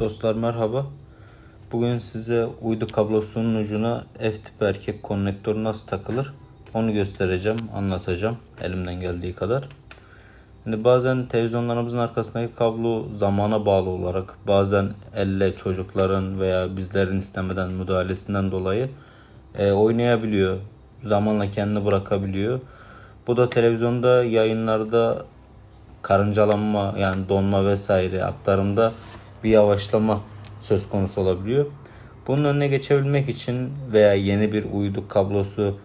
Dostlar merhaba. Bugün size uydu kablosunun ucuna F tip erkek konnektörü nasıl takılır onu göstereceğim, anlatacağım elimden geldiği kadar. Şimdi bazen televizyonlarımızın arkasındaki kablo zamana bağlı olarak bazen elle çocukların veya bizlerin istemeden müdahalesinden dolayı e, oynayabiliyor. Zamanla kendini bırakabiliyor. Bu da televizyonda yayınlarda karıncalanma yani donma vesaire aktarımda bir yavaşlama söz konusu olabiliyor. Bunun önüne geçebilmek için veya yeni bir uydu kablosu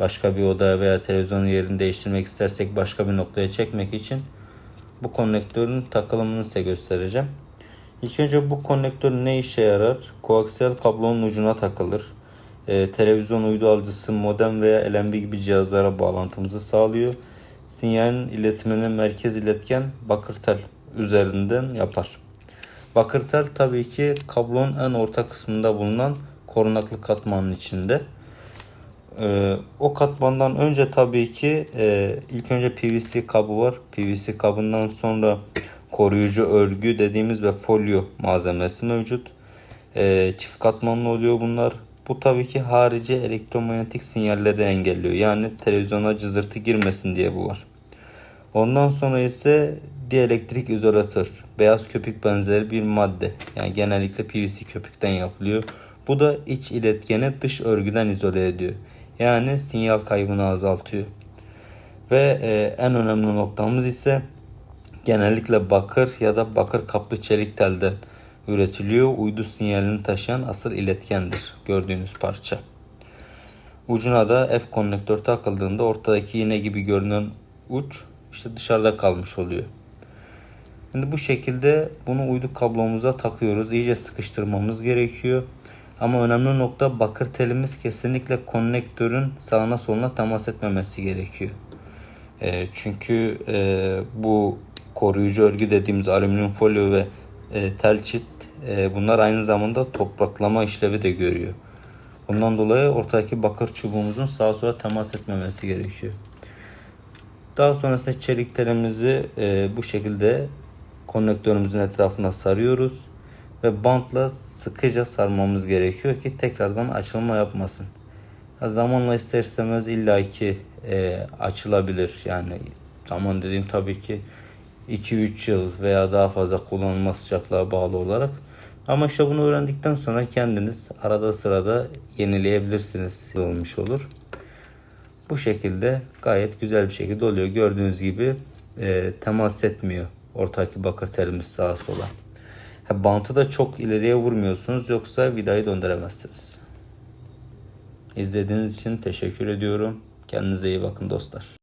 başka bir odaya veya televizyonun yerini değiştirmek istersek başka bir noktaya çekmek için bu konnektörün takılımını size göstereceğim. İlk önce bu konnektör ne işe yarar? Koaksiyel kablonun ucuna takılır. Ee, televizyon uydu alıcısı, modem veya LNB gibi cihazlara bağlantımızı sağlıyor. Sinyalin iletimini merkez iletken bakır tel üzerinden yapar. Bakır tel tabii ki kablonun en orta kısmında bulunan korunaklı katmanın içinde. Ee, o katmandan önce tabii ki e, ilk önce PVC kabı var. PVC kabından sonra koruyucu örgü dediğimiz ve folyo malzemesi mevcut. Ee, çift katmanlı oluyor bunlar. Bu tabii ki harici elektromanyetik sinyalleri engelliyor. Yani televizyona cızırtı girmesin diye bu var. Ondan sonra ise dielektrik izolatör. Beyaz köpük benzeri bir madde. Yani genellikle PVC köpükten yapılıyor. Bu da iç iletkeni dış örgüden izole ediyor. Yani sinyal kaybını azaltıyor. Ve e, en önemli noktamız ise genellikle bakır ya da bakır kaplı çelik telden üretiliyor. Uydu sinyalini taşıyan asıl iletkendir gördüğünüz parça. Ucuna da F konnektör takıldığında ortadaki iğne gibi görünen uç işte dışarıda kalmış oluyor. Şimdi bu şekilde bunu uydu kablomuza takıyoruz. İyice sıkıştırmamız gerekiyor. Ama önemli nokta bakır telimiz kesinlikle konnektörün sağına soluna temas etmemesi gerekiyor. E, çünkü e, bu koruyucu örgü dediğimiz alüminyum folyo ve e, tel çit e, bunlar aynı zamanda topraklama işlevi de görüyor. Bundan dolayı ortadaki bakır çubuğumuzun sağa sola temas etmemesi gerekiyor. Daha sonrasında çelik telimizi e, bu şekilde konnektörümüzün etrafına sarıyoruz ve bantla sıkıca sarmamız gerekiyor ki tekrardan açılma yapmasın. Ya zamanla ister illaki e, açılabilir. Yani zaman dediğim tabii ki 2-3 yıl veya daha fazla kullanılma sıcaklığa bağlı olarak. Ama işte bunu öğrendikten sonra kendiniz arada sırada yenileyebilirsiniz olmuş olur. Bu şekilde gayet güzel bir şekilde oluyor. Gördüğünüz gibi e, temas etmiyor ortadaki bakır telimiz sağa sola. Ha, bantı da çok ileriye vurmuyorsunuz yoksa vidayı döndüremezsiniz. İzlediğiniz için teşekkür ediyorum. Kendinize iyi bakın dostlar.